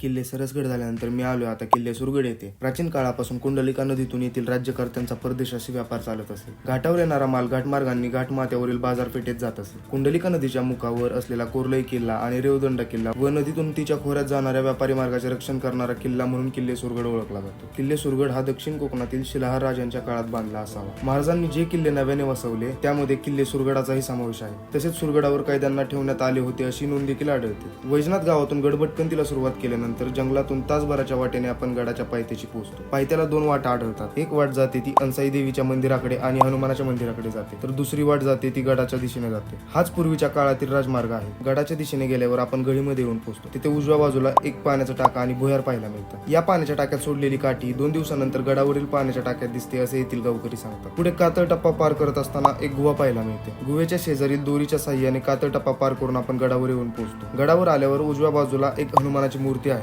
किल्ले सरसगड झाल्यानंतर मी आलो आता किल्ले सुरगड येथे प्राचीन काळापासून कुंडलिका नदीतून येथील राज्यकर्त्यांचा परदेशाशी व्यापार चालत असे. घाटावर येणारा माल घाटमार्गांनी घाटमाथ्यावरील बाजारपेठेत जात असे. कुंडलिका नदीच्या मुखावर असलेला कोरलई किल्ला आणि रेवदंड किल्ला व नदीतून तिच्या खोऱ्यात जाणाऱ्या व्यापारी मार्गाचे रक्षण करणारा किल्ला म्हणून किल्ले सुरगड ओळखला जातो. किल्ले सुरगड हा दक्षिण कोकणातील शिलाहार राजांच्या काळात बांधला असावा. महाराजांनी जे किल्ले नव्याने वसवले त्यामध्ये किल्ले सुरगडाचाही समावेश आहे. तसेच सुरगडावर कैद्यांना ठेवण्यात आले होते अशी नोंद देखील आढळते. वैजनाथ गावातून गडबटकंतीला सुरुवात केल्यानंतर जंगलातून तासभराच्या वाटेने आपण गडाच्या पायथ्याशी पोहोचतो. पायथ्याला दोन वाटा आढळतात. एक वाट जाते ती अंसाई देवीच्या मंदिराकडे आणि हनुमानाच्या मंदिराकडे जाते. तर दुसरी वाट जाते ती गडाच्या दिशेने जाते. हाच पूर्वीच्या काळातील राजमार्ग आहे. गडाच्या दिशेने गेल्यावर आपण गडीमध्ये येऊन पोहोचतो. तिथे उजव्या बाजूला एक पाण्याचा टाका आणि भुयार पाहायला मिळतं. या पाण्याच्या टाक्यात सोडलेली काठी दोन दिवसानंतर गडावरील पाण्याच्या टाक्यात दिसते असे येथील गावकरी सांगतात. पुढे कातळ टप्पा पार करत असताना एक गुहा पाहायला मिळते. गुहेच्या शेजारील दोरीच्या साह्याने कातळ टप्पा पार करून आपण गडावर येऊन पोहोचतो. गडावर आल्यावर उजव्या बाजूला एक हनुमानाची मूर्ती आहे.